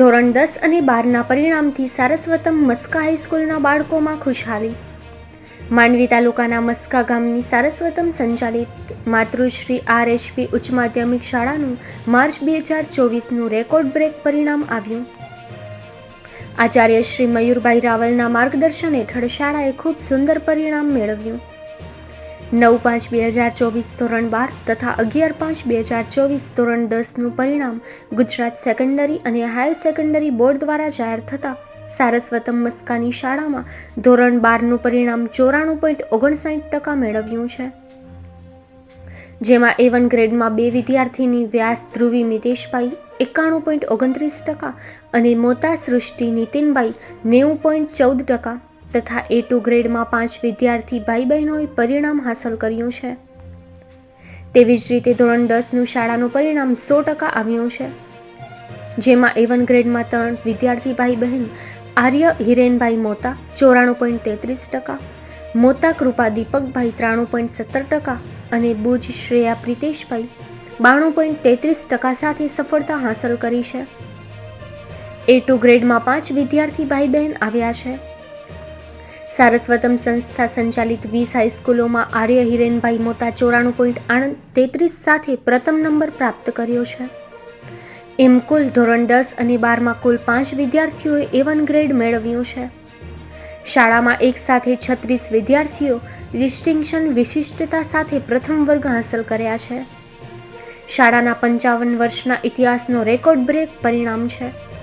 ધોરણ દસ અને બારના પરિણામથી સારસ્વતમ મસ્કા હાઈસ્કૂલના બાળકોમાં ખુશહાલી. માંડવી તાલુકાના મસ્કા ગામની સારસ્વતમ સંચાલિત માતૃશ્રી આરએચપી ઉચ્ચ માધ્યમિક શાળાનું માર્ચ બે હજાર ચોવીસનું રેકોર્ડ બ્રેક પરિણામ આવ્યું. આચાર્ય શ્રી મયુરભાઈ રાવલના માર્ગદર્શન હેઠળ શાળાએ ખૂબ સુંદર પરિણામ મેળવ્યું. નવ પાંચ બે હજાર ચોવીસ ધોરણ બાર તથા અગિયાર પાંચ બે હજાર ચોવીસ ધોરણ દસનું પરિણામ ગુજરાત સેકન્ડરી અને હાયર સેકન્ડરી બોર્ડ દ્વારા જાહેર થતાં. સારસ્વતમ મસ્કાની શાળામાં ધોરણ બારનું પરિણામ ચોરાણું પોઈન્ટ ઓગણસાઠ ટકા મેળવ્યું છે. જેમાં એ વન ગ્રેડમાં બે વિદ્યાર્થીની વ્યાસ ધ્રુવી મિતેશભાઈ એકાણું પોઈન્ટ ઓગણત્રીસ ટકા અને મોતા સૃષ્ટિ નીતિનભાઈ નેવું પોઈન્ટ ચૌદ ટકા. તથા એ ટુ ગ્રેડમાં પાંચ વિદ્યાર્થી ભાઈ બહેનોએ પરિણામ હાંસલ કર્યું છે. તેવી જ રીતે ધોરણ દસનું શાળાનું પરિણામ સો ટકા આવ્યું છે. જેમાં એ વન ગ્રેડમાં ત્રણ વિદ્યાર્થી ભાઈ બહેન આર્ય હિરેનભાઈ મોતા ચોરાણું પોઈન્ટ તેત્રીસ ટકા, મોતા કૃપા દીપકભાઈ ત્રાણું પોઈન્ટ સત્તર ટકા અને બુજ શ્રેયા પ્રિતેશભાઈ બાણું પોઈન્ટ તેત્રીસ ટકા સાથે સફળતા હાંસલ કરી છે. એ ટુ ગ્રેડમાં પાંચ વિદ્યાર્થી ભાઈ બહેન આવ્યા છે. સારસ્વતમ સંસ્થા સંચાલિત વીસ હાઈસ્કૂલોમાં આર્ય હિરેનભાઈ મોતા ચોરાણું પોઈન્ટ આણંદ તેત્રીસ સાથે પ્રથમ નંબર પ્રાપ્ત કર્યો છે. એમ કુલ ધોરણ દસ અને બારમાં કુલ પાંચ વિદ્યાર્થીઓએ એ વન ગ્રેડ મેળવ્યું છે. શાળામાં એક સાથે છત્રીસ વિદ્યાર્થીઓ ડિસ્ટિંક્શન વિશિષ્ટતા સાથે પ્રથમ વર્ગ હાંસલ કર્યા છે. શાળાના પંચાવન વર્ષના ઇતિહાસનો રેકોર્ડ બ્રેક પરિણામ છે.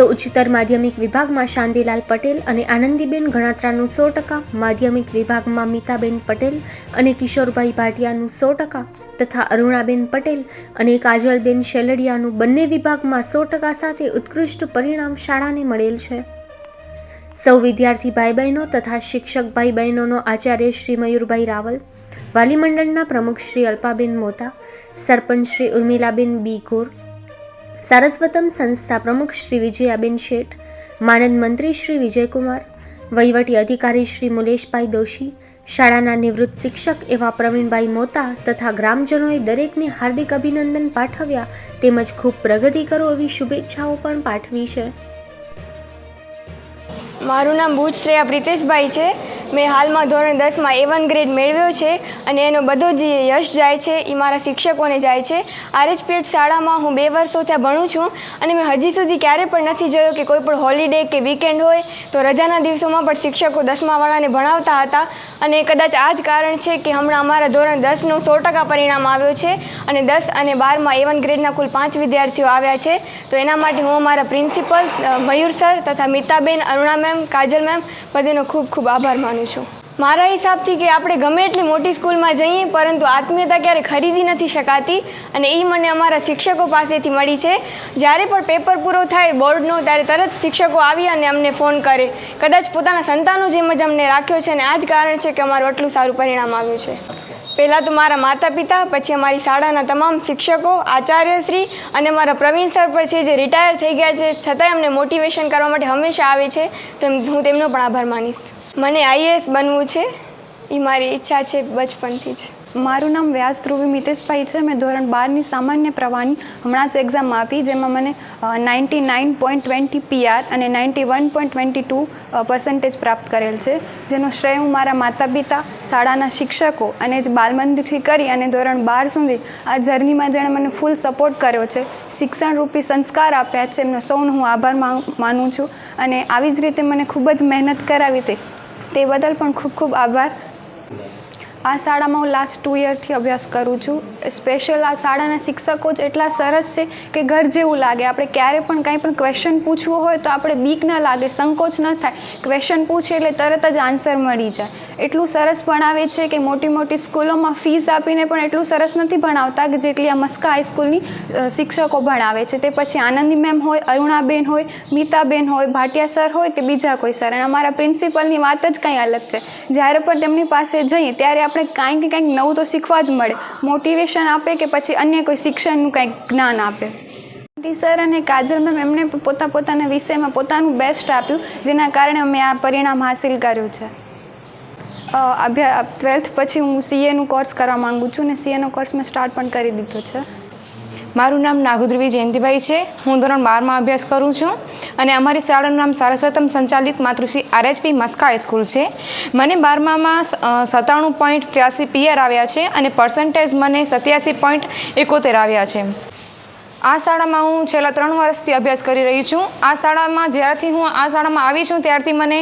તો ઉચ્ચતર માધ્યમિક વિભાગમાં શાંતિલાલ પટેલ અને આનંદીબેન ગણાત્રાનું સો ટકા, માધ્યમિક વિભાગમાં મીતાબેન પટેલ અને કિશોરભાઈ ભાટિયાનું સો ટકા તથા અરુણાબેન પટેલ અને કાજલબેન શેલડિયાનું બંને વિભાગમાં સો ટકા સાથે ઉત્કૃષ્ટ પરિણામ શાળાને મળેલ છે. સૌ વિદ્યાર્થી ભાઈ બહેનો તથા શિક્ષક ભાઈ બહેનોનો આચાર્ય શ્રી મયુરભાઈ રાવલ વાલી મંડળના પ્રમુખ શ્રી અલ્પાબેન મોતા, સરપંચ શ્રી ઉર્મિલાબેન બી ગોર સારસ્વતમ સંસ્થા પ્રમુખ શ્રી વિજયાબેન શેઠ, માનદ મંત્રી શ્રી વિજયકુમાર, વહીવટી અધિકારી શ્રી મુલેશભાઈ દોશી, શાળાના નિવૃત્ત શિક્ષક એવા પ્રવીણભાઈ મોતા તથા ગ્રામજનોએ દરેકને હાર્દિક અભિનંદન પાઠવ્યા તેમજ ખૂબ પ્રગતિ કરો એવી શુભેચ્છાઓ પણ પાઠવી છે. મારું નામ ભુજ શ્રેયા પ્રિતેશભાઈ છે. મેં હાલમાં ધોરણ દસમાં એ વન ગ્રેડ મેળવ્યો છે અને એનો બધો જે યશ જાય છે એ મારા શિક્ષકોને જાય છે. આરએચપીએચ શાળામાં હું બે વર્ષો ત્યાં ભણું છું અને મેં હજી સુધી ક્યારે પણ નથી જોયો કે કોઈ પણ હોલિડે કે વીકેન્ડ હોય તો રજાના દિવસોમાં પણ શિક્ષકો દસમાવાળાને ભણાવતા હતા. અને કદાચ આ જ કારણ છે કે હમણાં અમારા ધોરણ દસનું સો ટકા પરિણામ આવ્યો છે અને દસ અને બારમાં એ વન ગ્રેડના કુલ પાંચ વિદ્યાર્થીઓ આવ્યા છે. તો એના માટે હું અમારા પ્રિન્સિપલ મયુર સર તથા મિતાબેન, અરુણા મેમ, કાજલ મેમ, બધાનો ખૂબ ખૂબ આભાર માનું છું. મારા હિસાબથી કે આપણે ગમે એટલી મોટી સ્કૂલમાં જઈએ, પરંતુ આત્મીયતા ક્યારે ખરીદી નથી શકાતી અને એ મને અમારા શિક્ષકો પાસેથી મળી છે. જ્યારે પણ પેપર પૂરો થાય બોર્ડનો, ત્યારે તરત શિક્ષકો આવી અને અમને ફોન કરે. કદાચ પોતાના સંતાનો જેમ જ અમને રાખ્યો છે અને આ જ કારણ છે કે અમારું આટલું સારું પરિણામ આવ્યું છે. પહેલાં તો મારા માતા પિતા પછી અમારી શાળાના તમામ શિક્ષકો, આચાર્યશ્રી અને મારા પ્રવીણ સર પર છે જે રિટાયર થઈ ગયા છે. છતાંય અમને મોટિવેશન કરવા માટે હંમેશા આવે છે. તો હું તેમનો પણ આભાર માનીશ. મને આઈએએસ બનવું છે એ મારી ઈચ્છા છે બચપનથી જ. મારું નામ વ્યાસ ધ્રુવી મિતેશભાઈ છે, મેં ધોરણ બારની સામાન્ય પ્રવાહની હમણાં જ એક્ઝામ આપી, જેમાં મને ninety nine point twenty PR અને ninety one point twenty two percentage પ્રાપ્ત કરેલ છે, જેનો શ્રેય હું મારા માતા પિતા શાળાના શિક્ષકો અને જ બાલમંદિરથી કરી અને ધોરણ બાર સુધી આ જર્નીમાં જેણે મને ફૂલ સપોર્ટ કર્યો છે, શિક્ષણ રૂપી સંસ્કાર આપ્યા છે, એમનો સૌનો હું આભાર માન- છું. અને આવી જ રીતે મને ખૂબ જ મહેનત કરાવી તે તે બદલ પણ ખૂબ ખૂબ આભાર. આ શાળામાં હું લાસ્ટ ટુ યરથી અભ્યાસ કરું છું. સ્પેશિયલ આ શાળાના શિક્ષકો જ એટલા સરસ છે કે ઘર જેવું લાગે. આપણે ક્યારે પણ કાંઈ પણ ક્વેશ્ચન પૂછવું હોય તો આપણે બીક ન લાગે, સંકોચ ન થાય. ક્વેશ્ચન પૂછે એટલે તરત જ આન્સર મળી જાય. એટલું સરસ ભણાવે છે કે મોટી મોટી સ્કૂલોમાં ફીસ આપીને પણ એટલું સરસ નથી ભણાવતા કે જેટલી આ મસ્કા હાઈસ્કૂલની શિક્ષકો ભણાવે છે. તે પછી આનંદી મેમ હોય, અરુણાબેન હોય, મીતાબેન હોય, ભાટિયા સર હોય કે બીજા કોઈ સર. અને અમારા પ્રિન્સિપલની વાત જ કંઈ અલગ છે. જ્યારે પણ તેમની પાસે જઈએ, ત્યારે આપણે કાંઈક કાંઈક નવું તો શીખવા જ મળે. મોટિવેશન આપે કે પછી અન્ય કોઈ શિક્ષણનું કાંઈક જ્ઞાન આપે. સર અને કાજલ મેમ એમને પોતા પોતાના વિષયમાં પોતાનું બેસ્ટ આપ્યું, જેના કારણે અમે આ પરિણામ હાસિલ કર્યું છે. અભ્યા, ટ્વેલ્થ પછી હું સીએનું કોર્સ કરવા માગું છું અને સીએનો કોર્સ મેં સ્ટાર્ટ પણ કરી દીધો છે. મારું નામ નાગુદ્રવી જયંતિભાઈ છે. હું ધોરણ બારમાં અભ્યાસ કરું છું અને અમારી શાળાનું નામ સારસ્વતમ સંચાલિત માતૃશ્રી આરએચપી મસ્કા હાઈસ્કૂલ છે. મને બારમામાં સત્તાણું પોઈન્ટ ત્ર્યાસી પીઆર આવ્યા છે અને પર્સન્ટેજ મને સત્યાસી પોઈન્ટ એકોતેર આવ્યા છે. આ શાળામાં હું છેલ્લા ત્રણ વર્ષથી અભ્યાસ કરી રહી છું. આ શાળામાં જ્યારથી હું આ શાળામાં આવી છું, ત્યારથી મને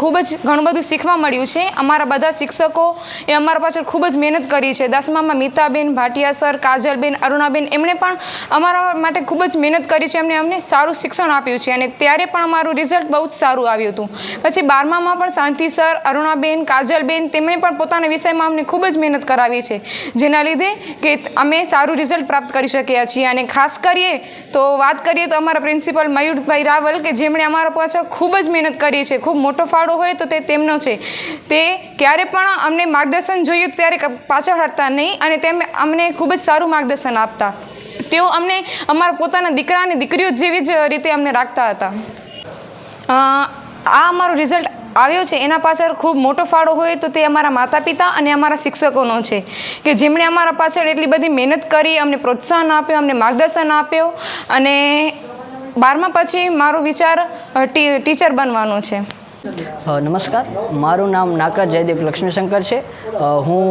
ખૂબ જ ઘણું બધું શીખવા મળ્યું છે. અમારા બધા શિક્ષકો એ અમારા પાછળ ખૂબ જ મહેનત કરી છે. દસમામાં મિતાબેન, ભાટિયા સર, કાજલબેન, અરુણાબેન, એમણે પણ અમારા માટે ખૂબ જ મહેનત કરી છે. એમણે અમને સારું શિક્ષણ આપ્યું છે અને ત્યારે પણ અમારું રિઝલ્ટ બહુ જ સારું આવ્યું હતું. પછી બારમામાં પણ શાંતિ સર, અરુણાબેન, કાજલબેન તેમણે પણ પોતાના વિષયમાં અમને ખૂબ જ મહેનત કરાવી છે. જેના લીધે કે અમે સારું રિઝલ્ટ પ્રાપ્ત કરી શક્યા છીએ અને ખાસ કરીએ તો વાત કરીએ તો અમારા પ્રિન્સિપલ મયુરભાઈ રાવલ કે જેમણે અમારા પાછળ ખૂબ જ મહેનત કરી છે, ખૂબ મોટો ફાળો હોય તો તે તેમનો છે. તે ક્યારે પણ અમને માર્ગદર્શન જોયું ત્યારે પાછળ હટતા નહીં અને તેમ, અમને ખૂબ જ સારું માર્ગદર્શન આપતા. તેઓ અમને અમારા પોતાના દીકરા અને દીકરીઓ જેવી જ રીતે અમને રાખતા હતા. આ અમારું રિઝલ્ટ આવ્યો છે, એના પાછળ ખૂબ મોટો ફાળો હોય તો તે અમારા માતા પિતા અને અમારા શિક્ષકોનો છે કે જેમણે અમારા પાછળ એટલી બધી મહેનત કરી, અમને પ્રોત્સાહન આપ્યું, અમને માર્ગદર્શન આપ્યો અને બારમા પછી મારો વિચાર ટીચર બનવાનો છે. નમસ્કાર. મારું નામ નાકર જયદીપ લક્ષ્મીશંકર છે. હું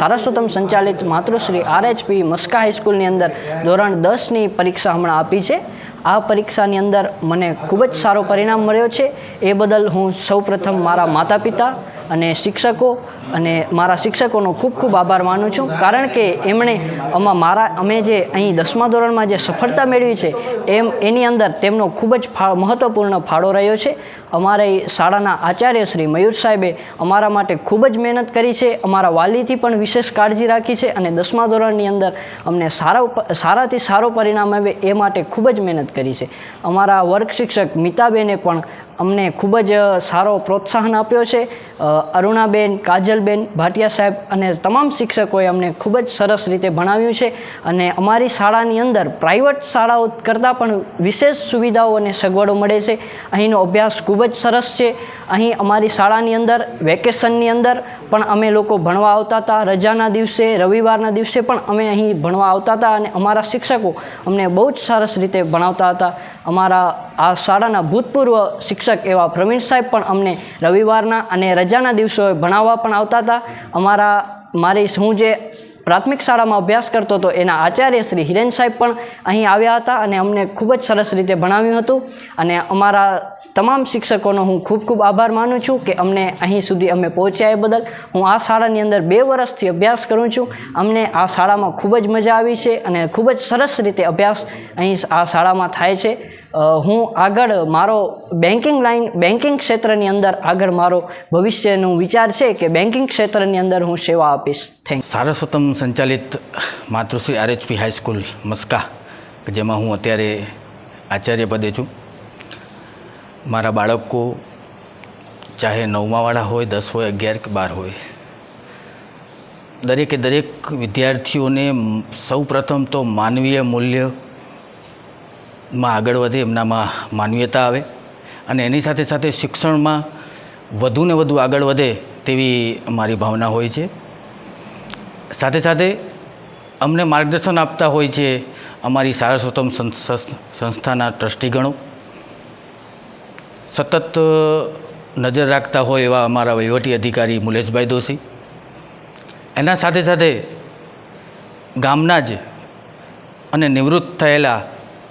સારસ્વતમ સંચાલિત માતૃશ્રી આરએચપી મસ્કા હાઈસ્કૂલની અંદર ધોરણ દસની પરીક્ષા હમણાં આપી છે. આ પરીક્ષાની અંદર મને ખૂબ જ સારો પરિણામ મળ્યો છે. એ બદલ હું સૌપ્રથમ મારા માતા પિતા અને શિક્ષકો અને મારા શિક્ષકોનો ખૂબ ખૂબ આભાર માનું છું. કારણ કે એમણે આમાં મારા, અમે જે અહીં દસમા ધોરણમાં જે સફળતા મેળવી છે, એમ, એની અંદર તેમનો ખૂબ જ ફા મહત્ત્વપૂર્ણ ફાળો રહ્યો છે. અમારી શાળાના આચાર્ય શ્રી મયુર સાહેબે અમારા માટે ખૂબ જ મહેનત કરી છે, અમારા વાલીથી પણ વિશેષ કાળજી રાખી છે અને દસમા ધોરણની અંદર અમને સારા સારાથી સારો પરિણામ આવે એ માટે ખૂબ જ મહેનત કરી છે. અમારા વર્ગ શિક્ષક મિતાબેને પણ અમને ખૂબ જ સારો પ્રોત્સાહન આપ્યો છે. અરુણાબેન, કાજલબેન ભાટિયા સાહેબ અને તમામ શિક્ષકોએ અમને ખૂબ જ સરસ રીતે ભણાવ્યું છે અને અમારી શાળાની અંદર પ્રાઇવેટ શાળાઓ કરતાં પણ વિશેષ સુવિધાઓ અને સગવડો મળે છે. અહીંનો અભ્યાસ ખૂબ જ સરસ છે. અહીં અમારી શાળાની અંદર, વેકેશનની અંદર પણ અમે લોકો ભણવા આવતા હતા. રજાના દિવસે, રવિવારના દિવસે પણ અમે અહીં ભણવા આવતા હતા અને અમારા શિક્ષકો અમને બહુ જ સરસ રીતે ભણાવતા હતા. અમારા આ શાળાના ભૂતપૂર્વ શિક્ષક એવા પ્રવીણ સાહેબ પણ અમને રવિવારના અને રજાના દિવસોએ ભણાવવા પણ આવતા હતા. અમારા, મારી હું જે પ્રાથમિક શાળામાં અભ્યાસ કરતો હતો એના આચાર્ય શ્રી હિરેન સાહેબ પણ અહીં આવ્યા હતા અને અમને ખૂબ જ સરસ રીતે ભણાવ્યું હતું. અને અમારા તમામ શિક્ષકોનો હું ખૂબ ખૂબ આભાર માનું છું કે અમને અહીં સુધી અમે પહોંચ્યા એ બદલ. હું આ શાળાની અંદર બે વર્ષથી અભ્યાસ કરું છું. અમને આ શાળામાં ખૂબ જ મજા આવી છે અને ખૂબ જ સરસ રીતે અભ્યાસ અહીં આ શાળામાં થાય છે. હું આગળ મારો બેન્કિંગ લાઈન બેન્કિંગ ક્ષેત્રની અંદર આગળ મારો ભવિષ્યનું વિચાર છે કે બેન્કિંગ ક્ષેત્રની અંદર હું સેવા આપીશ. થેન્ક સારસ્વતમ સંચાલિત માતૃશ્રી આરએચપી હાઈસ્કૂલ મસ્કા, કે જેમાં હું અત્યારે આચાર્ય પદે છું. મારા બાળકો ચાહે નવમાવાળા હોય, દસ હોય, અગિયાર કે બાર હોય. દરેકે દરેક વિદ્યાર્થીઓને સૌ પ્રથમ તો માનવીય મૂલ્યમાં આગળ વધે, એમનામાં માનવીયતા આવે અને એની સાથે સાથે શિક્ષણમાં વધુ ને વધુ આગળ વધે તેવી મારી ભાવના હોય છે. સાથે સાથે અમને માર્ગદર્શન આપતા હોય છે અમારી સારસ્વતમ સંસ્થાના ટ્રસ્ટીગણો. સતત નજર રાખતા હોય એવા અમારા વહીવટી અધિકારી મુલેશભાઈ દોશી. એના સાથે સાથે ગામના જ અને નિવૃત્ત થયેલા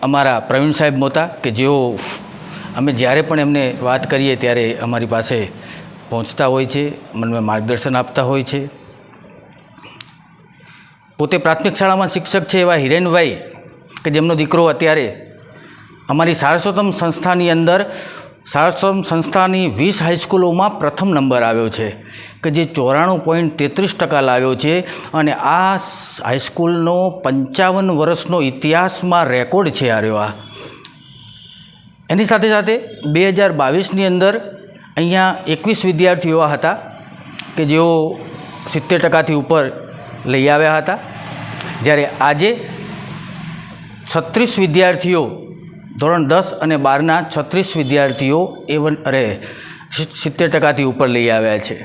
અમારા પ્રવીણ સાહેબ મોતા કે જેઓ અમે જ્યારે પણ એમને વાત કરીએ ત્યારે અમારી પાસે પહોંચતા હોય છે મને માર્ગદર્શન આપતા હોય છે. પોતે પ્રાથમિક શાળામાં શિક્ષક છે એવા હિરેનભાઈ કે જેમનો દીકરો અત્યારે અમારી સારસ્વતમ સંસ્થાની અંદર સારસ્વતમ સંસ્થાની વીસ હાઈસ્કૂલોમાં પ્રથમ નંબર આવ્યો છે, કે જે ચોરાણું પોઈન્ટ તેત્રીસ ટકા લાવ્યો છે અને આ હાઈસ્કૂલનો પંચાવન વર્ષનો ઇતિહાસમાં રેકોર્ડ છે આ રહ્યો આ. એની સાથે સાથે બે હજાર બાવીસની અંદર અહીંયા એકવીસ વિદ્યાર્થીઓ હતા, કે જેઓ સિત્તેર ટકાથી ઉપર લઈ આવ્યા હતા. જ્યારે આજે છત્રીસ વિદ્યાર્થીઓ ધોરણ દસ અને બારના છત્રીસ વિદ્યાર્થીઓ એ વન અરે સિત્તેર ટકાથી ઉપર લઈ આવ્યા છે.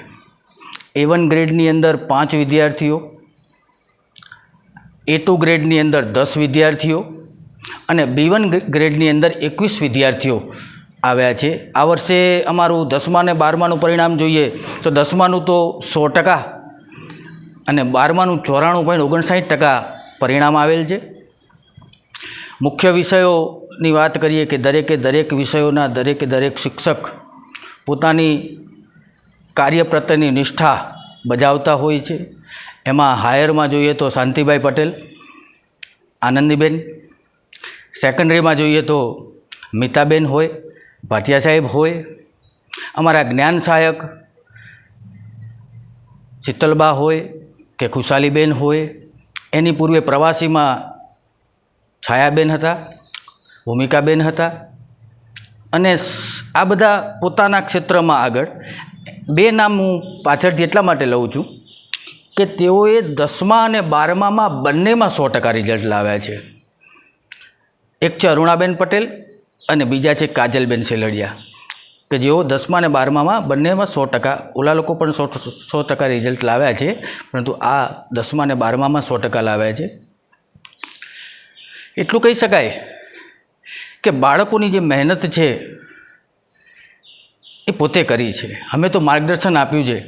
એ વન ગ્રેડની અંદર પાંચ વિદ્યાર્થીઓ એ ટુ ગ્રેડની અંદર દસ વિદ્યાર્થીઓ અને બી વન ગ્રેડની અંદર એકવીસ વિદ્યાર્થીઓ આવ્યા છે. આ વર્ષે અમારું દસમા અને બારમાનું પરિણામ જોઈએ તો દસમાનું તો સો ટકા અને બારમાનું ચોરાણું પોઈન્ટ ઓગણસાઠ ટકા પરિણામ આવેલ છે. મુખ્ય વિષયોની વાત કરીએ કે દરેકે દરેક વિષયોના દરેકે દરેક શિક્ષક પોતાની કાર્ય પ્રત્યેની નિષ્ઠા બજાવતા હોય છે. એમાં હાયરમાં જોઈએ તો શાંતિભાઈ પટેલ, આનંદીબેન. સેકન્ડરીમાં જોઈએ તો મિતાબેન હોય, ભાટિયા સાહેબ હોય, અમારા જ્ઞાન સહાયક શીતલબા હોય કે ખુશાલીબેન હોય. એની પૂર્વે પ્રવાસીમાં છાયાબેન હતા. ભૂમિકાબેન હતા. અને આ બધા પોતાના ક્ષેત્રમાં આગળ. બે નામ હું પાછળથી એટલા માટે લઉં છું કે તેઓએ દસમા અને બારમામાં બંનેમાં સો ટકા રિઝલ્ટ લાવ્યા છે. એક છે અરુણાબેન પટેલ અને બીજા છે કાજલબેન સેલડિયા કે જેઓ દસમા અને બારમામાં બંનેમાં સો ટકા, ઓલા લોકો પણ સો સો ટકા રિઝલ્ટ લાવ્યા છે. પરંતુ આ દસમા અને બારમામાં સો ટકા લાવ્યા છે. એટલું કહી શકાય કે બાળકોની જે મહેનત છે, એ પોતે કરી છે. અમે તો માર્ગદર્શન આપ્યું છે.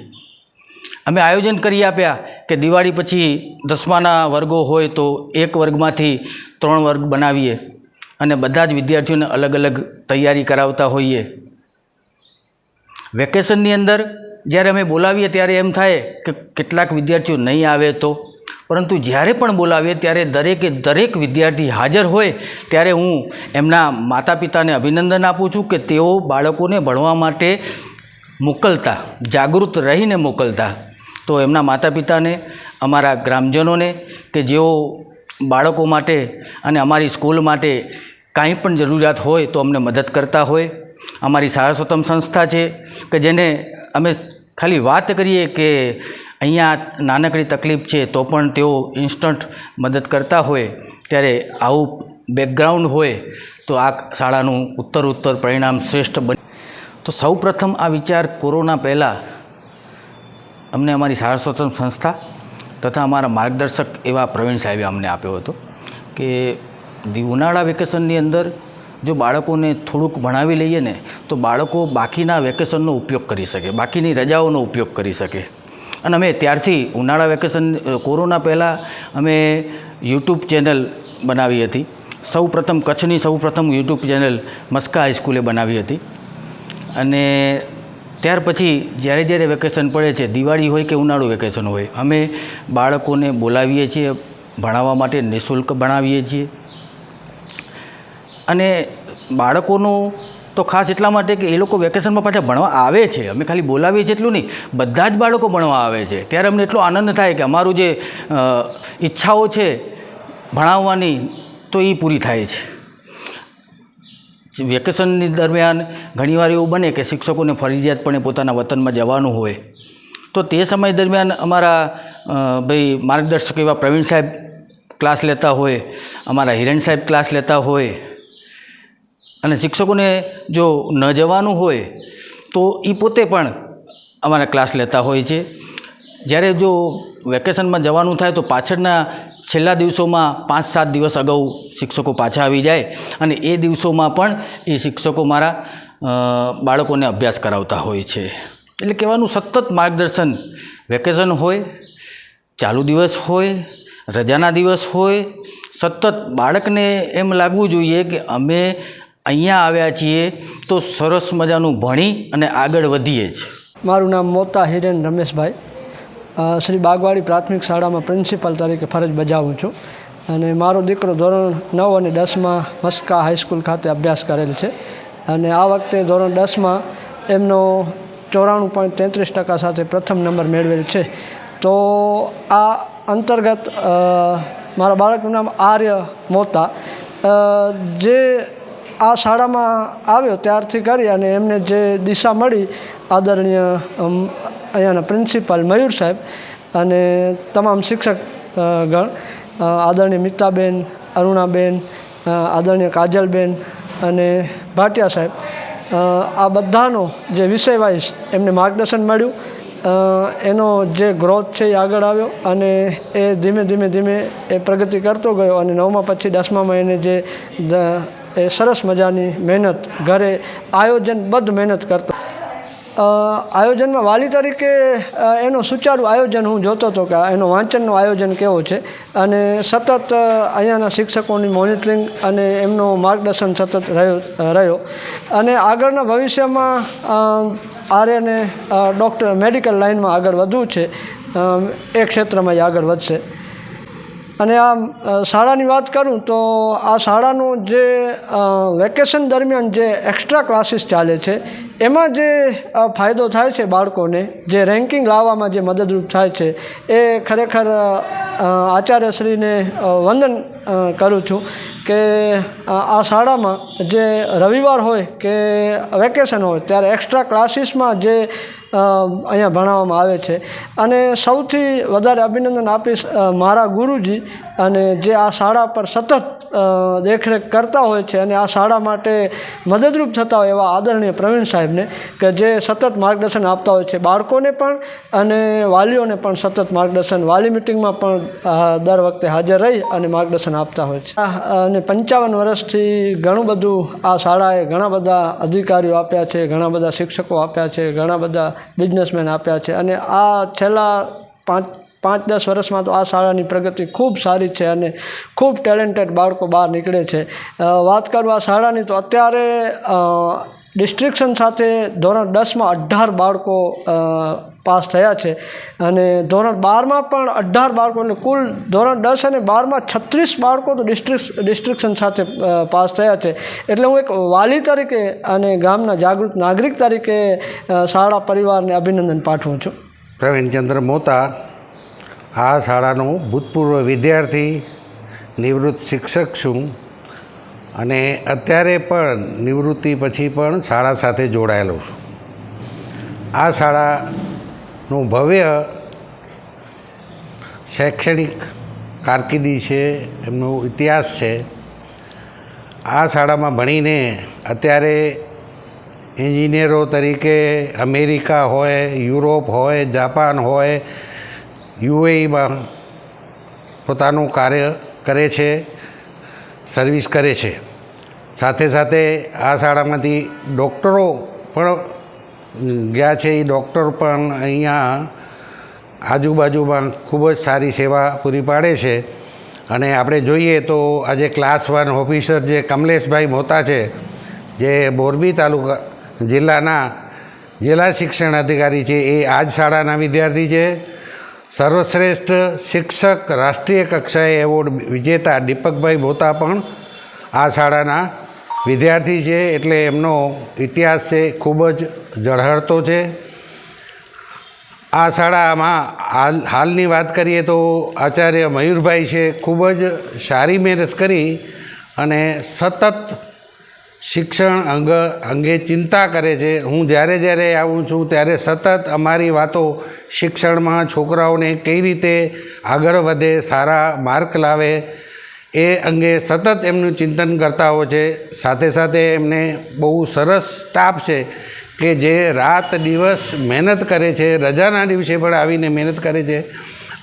અમે આયોજન કરી આપ્યા કે દિવાળી પછી દસમાના વર્ગો હોય તો એક વર્ગમાંથી ત્રણ વર્ગ બનાવીએ અને બધા જ વિદ્યાર્થીઓને અલગ અલગ તૈયારી કરાવતા હોઈએ. વેકેશનની અંદર જ્યારે અમે બોલાવીએ ત્યારે એમ થાય કે કેટલાક વિદ્યાર્થીઓ નહીં આવે તો પરંતુ જ્યારે પણ બોલાવીએ, ત્યારે દરેકે દરેક વિદ્યાર્થી હાજર હોય, ત્યારે હું એમના માતા પિતાને અભિનંદન આપું છું કે તેઓ બાળકોને ભણવા માટે મોકલતા, જાગૃત રહીને મોકલતા. તો એમના માતા પિતાને અમારા ગ્રામજનોને કે જેઓ બાળકો માટે અને અમારી સ્કૂલ માટે કાંઈ પણ જરૂરિયાત હોય તો અમને મદદ કરતા હોય. અમારી સારસ્વતમ સંસ્થા છે કે જેને અમે ખાલી વાત કરીએ કે અહીંયા નાનકડી તકલીફ છે તો પણ તેઓ ઇન્સ્ટન્ટ મદદ કરતા હોય ત્યારે આવું બેકગ્રાઉન્ડ હોય તો આ શાળાનું ઉત્તર ઉત્તર પરિણામ શ્રેષ્ઠ બને. તો સૌ પ્રથમ આ વિચાર કોરોના પહેલાં અમને અમારી સારસ્વતમ સંસ્થા તથા અમારા માર્ગદર્શક એવા પ્રવીણ સાહેબે અમને આપ્યો હતો કે ઉનાળા વેકેશનની અંદર જો બાળકોને થોડુંક ભણાવી લઈએ ને તો બાળકો બાકીના વેકેશનનો ઉપયોગ કરી શકે, બાકીની રજાઓનો ઉપયોગ કરી શકે. અને અમે ત્યારથી ઉનાળા વેકેશન કોરોના પહેલાં અમે યુટ્યુબ ચેનલ બનાવી હતી. સૌ પ્રથમ કચ્છની સૌ પ્રથમ યુટ્યુબ ચેનલ મસ્કા હાઈસ્કૂલે બનાવી હતી. અને ત્યાર પછી જ્યારે જ્યારે વેકેશન પડે છે, દિવાળી હોય કે ઉનાળુ વેકેશન હોય, અમે બાળકોને બોલાવીએ છીએ, ભણાવવા માટે નિઃશુલ્ક ભણાવીએ છીએ. અને બાળકોનું તો ખાસ એટલા માટે કે એ લોકો વેકેશનમાં પાછા ભણવા આવે છે. અમે ખાલી બોલાવીએ છીએ એટલું નહીં, બધા જ બાળકો ભણવા આવે છે. ત્યારે અમને એટલો આનંદ થાય કે અમારું જે ઈચ્છાઓ છે ભણાવવાની, તો એ પૂરી થાય છે. વેકેશનની દરમિયાન ઘણીવાર એવું બને કે શિક્ષકોને ફરજિયાતપણે પોતાના વતનમાં જવાનું હોય. તો તે સમય દરમિયાન અમારા ભાઈ માર્ગદર્શક એવા પ્રવીણ સાહેબ ક્લાસ લેતા હોય, અમારા હિરણ સાહેબ ક્લાસ લેતા હોય અને શિક્ષકોને જો ન જવાનું હોય તો એ પોતે પણ અમારા ક્લાસ લેતા હોય છે. જ્યારે જો વેકેશનમાં જવાનું થાય તો પાછળના છેલ્લા દિવસોમાં પાંચ સાત દિવસ અગાઉ શિક્ષકો પાછા આવી જાય અને એ દિવસોમાં પણ એ શિક્ષકો મારા બાળકોને અભ્યાસ કરાવતા હોય છે. એટલે કહેવાનું સતત માર્ગદર્શન વેકેશન હોય, ચાલુ દિવસ હોય, રજાના દિવસ હોય, સતત બાળકને એમ લાગવું જોઈએ કે અમે અહીંયા આવ્યા છીએ તો સરસ મજાનું ભણી અને આગળ વધીએ જ મારું નામ મોતા હિરેન રમેશભાઈ. શ્રી બાગવાડી પ્રાથમિક શાળામાં પ્રિન્સિપાલ તરીકે ફરજ બજાવું છું. અને મારો દીકરો ધોરણ નવ અને દસમાં મસ્કા હાઈસ્કૂલ ખાતે અભ્યાસ કરેલ છે. અને આ વખતે ધોરણ દસમાં એમનો ચોરાણું પોઈન્ટ તેત્રીસ ટકા સાથે પ્રથમ નંબર મેળવેલ છે. તો આ અંતર્ગત મારા બાળકનું નામ આર્ય મોતા. જે આ શાળામાં આવ્યો ત્યારથી કરી અને એમને જે દિશા મળી આદરણીય અહીંયાના પ્રિન્સિપાલ મયુર સાહેબ અને તમામ શિક્ષક ગણ આદરણીય મિતાબેન, અરુણાબેન આદરણીય કાજલબેન અને ભાટિયા સાહેબ આ બધાનો જે વિષય વાઇઝ એમને માર્ગદર્શન મળ્યું. એનો જે ગ્રોથ છે એ આગળ આવ્યો અને એ ધીમે ધીમે ધીમે એ પ્રગતિ કરતો ગયો અને નવમા પછી દસમામાં એને જે એ સરસ મજાની મહેનત ઘરે આયોજનબદ્ધ મહેનત કરતા. આયોજનમાં વાલી તરીકે એનું સુચારું આયોજન હું જોતો હતો કે એનો વાંચનનું આયોજન કેવો છે અને સતત અહીંયાના શિક્ષકોની મોનિટરિંગ અને એમનું માર્ગદર્શન સતત રહ્યો રહ્યો. અને આગળના ભવિષ્યમાં આર્યને ડૉક્ટર મેડિકલ લાઇનમાં આગળ વધવું છે. એ ક્ષેત્રમાં આગળ વધશે. અને આ શાળાની વાત કરું તો આ શાળાનું જે વેકેશન દરમિયાન જે એક્સ્ટ્રા ક્લાસીસ ચાલે છે એમાં જે ફાયદો થાય છે બાળકોને, જે રેન્કિંગ લાવવામાં જે મદદરૂપ થાય છે, એ ખરેખર આચાર્યશ્રીને વંદન કરું છું કે આ શાળામાં જે રવિવાર હોય કે વેકેશન હોય, ત્યારે એક્સ્ટ્રા ક્લાસીસમાં જે અહીંયા ભણાવવામાં આવે છે. અને સૌથી વધારે અભિનંદન આપીશ મારા ગુરુજી અને જે આ શાળા પર સતત દેખરેખ કરતા હોય છે અને આ શાળા માટે મદદરૂપ થતા હોય એવા આદરણીય પ્રવીણ સાહેબને, કે જે સતત માર્ગદર્શન આપતા હોય છે. બાળકોને પણ અને વાલીઓને પણ સતત માર્ગદર્શન. વાલી મિટિંગમાં પણ દર વખતે હાજર રહી અને માર્ગદર્શન આપતા હોય છે. અને પંચાવન વર્ષથી ઘણું બધું આ શાળાએ ઘણા બધા અધિકારીઓ આપ્યા છે, ઘણા બધા શિક્ષકો આપ્યા છે, ઘણા બધા બિઝનેસમેન આપ્યા છે. અને આ છેલ્લા પાંચ પાંચ દસ વર્ષમાં તો આ શાળાની પ્રગતિ ખૂબ સારી છે અને ખૂબ ટેલેન્ટેડ બાળકો બહાર નીકળે છે. વાત કરું આ શાળાની તો અત્યારે ડિસ્ટ્રિક્શન સાથે ધોરણ દસમાં અઢાર બાળકો પાસ થયા છે. અને ધોરણ બારમાં પણ અઢાર બાળકો, એટલે કુલ ધોરણ દસ અને બારમાં છત્રીસ બાળકો તો ડિસ્ટ્રિક ડિસ્ટ્રિક્શન સાથે પાસ થયા છે. એટલે હું એક વાલી તરીકે અને ગામના જાગૃત નાગરિક તરીકે શાળા પરિવારને અભિનંદન પાઠવું છું. પ્રવીણચંદ્ર મોતા, આ શાળાનો ભૂતપૂર્વ વિદ્યાર્થી, નિવૃત્ત શિક્ષક છું. અને અત્યારે પણ નિવૃત્તિ પછી પણ શાળા સાથે જોડાયેલો છું. આ શાળાનું ભવ્ય શૈક્ષણિક કારકિર્દી છે, એમનો ઇતિહાસ છે. આ શાળામાં ભણીને અત્યારે એન્જિનિયરો તરીકે અમેરિકા હોય, યુરોપ હોય, જાપાન હોય, યુએઈમાં પોતાનું કાર્ય કરે છે. સર્વિસ કરે છે. સાથે સાથે આ શાળામાંથી ડૉક્ટરો પણ ગયા છે. એ ડૉક્ટર પણ અહીંયા આજુબાજુમાં ખૂબ જ સારી સેવા પૂરી પાડે છે. અને આપણે જોઈએ તો આજે ક્લાસ વન ઓફિસર જે કમલેશભાઈ મોતા છે, જે મોરબી તાલુકા જિલ્લાના જિલ્લા શિક્ષણ અધિકારી છે, એ આ જ શાળાના વિદ્યાર્થી છે. સર્વશ્રેષ્ઠ શિક્ષક રાષ્ટ્રીય કક્ષાએ એવોર્ડ વિજેતા દીપકભાઈ બોતા પણ આ શાળાના વિદ્યાર્થી છે એટલે એમનો ઇતિહાસ છે, ખૂબ જ ઝળહળતો છે. આ શાળામાં હાલ, હાલની વાત કરીએ તો આચાર્ય મયુરભાઈ છે, ખૂબ જ સારી મહેનત કરી અને સતત શિક્ષણ અંગ, અંગે ચિંતા કરે છે. હું જ્યારે જ્યારે આવું છું ત્યારે સતત અમારી વાતો શિક્ષણમાં છોકરાઓને કઈ રીતે આગળ વધે, સારા માર્ક લાવે, એ અંગે સતત એમનું ચિંતન કરતા હોય છે. સાથે સાથે એમને બહુ સરસ સ્ટાફ છે કે જે રાત દિવસ મહેનત કરે છે, રજાના દિવસે પણ આવીને મહેનત કરે છે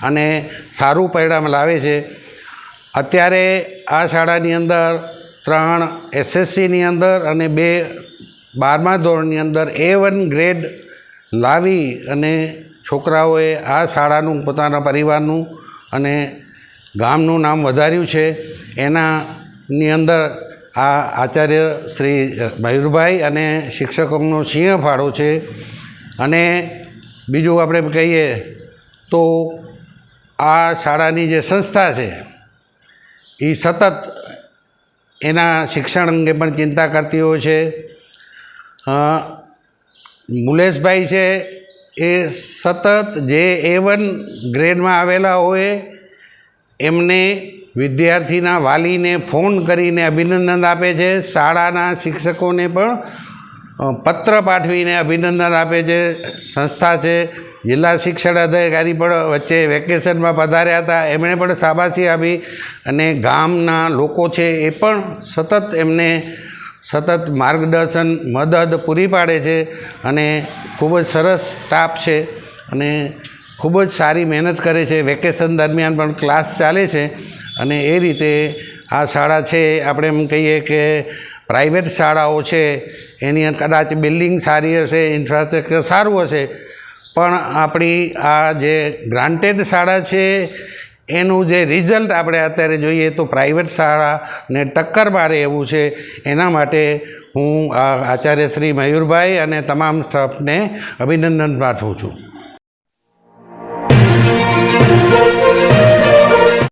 અને સારું પરિણામ લાવે છે. અત્યારે આ શાળાની અંદર ત્રણ એસએસસીની અંદર અને બે બારમા ધોરણની અંદર એ વન ગ્રેડ લાવી અને છોકરાઓએ આ શાળાનું, પોતાના પરિવારનું અને ગામનું નામ વધાર્યું છે. એનાની અંદર આ આચાર્ય શ્રી મયુરભાઈ અને શિક્ષકોનો સિંહ ફાળો છે. અને બીજું આપણે કહીએ તો આ શાળાની જે સંસ્થા છે એ સતત એના શિક્ષણ અંગે પણ ચિંતા કરતી હોય છે. મુલેશભાઈ છે એ સતત જે એ વન ગ્રેડમાં આવેલા હોય, એમને વિદ્યાર્થીના વાલીને ફોન કરીને અભિનંદન આપે છે. શાળાના શિક્ષકોને પણ પત્ર પાઠવીને અભિનંદન આપે છે. સંસ્થા છે. જિલ્લા શિક્ષણ અધિકારી પણ વચ્ચે વેકેશનમાં પધાર્યા હતા. એમણે પણ શાબાશી આપી અને ગામના લોકો છે એ પણ સતત એમને સતત માર્ગદર્શન, મદદ પૂરી પાડે છે અને ખૂબ જ સરસ સ્ટાફ છે અને ખૂબ જ સારી મહેનત કરે છે. વેકેશન દરમિયાન પણ ક્લાસ ચાલે છે અને એ રીતે આ શાળા છે, આપણે એમ કહીએ કે પ્રાઇવેટ શાળાઓ છે, એની કદાચ બિલ્ડિંગ સારી હશે, ઇન્ફ્રાસ્ટ્રક્ચર સારું હશે પણ આપણી આ જે ગ્રાન્ટેડ શાળા છે, એનું જે રિઝલ્ટ આપણે અત્યારે જોઈએ તો પ્રાઇવેટ શાળાને ટક્કર મારે એવું છે. એના માટે હું આ આચાર્ય શ્રી મયુરભાઈ અને તમામ સ્ટાફને અભિનંદન પાઠવું છું.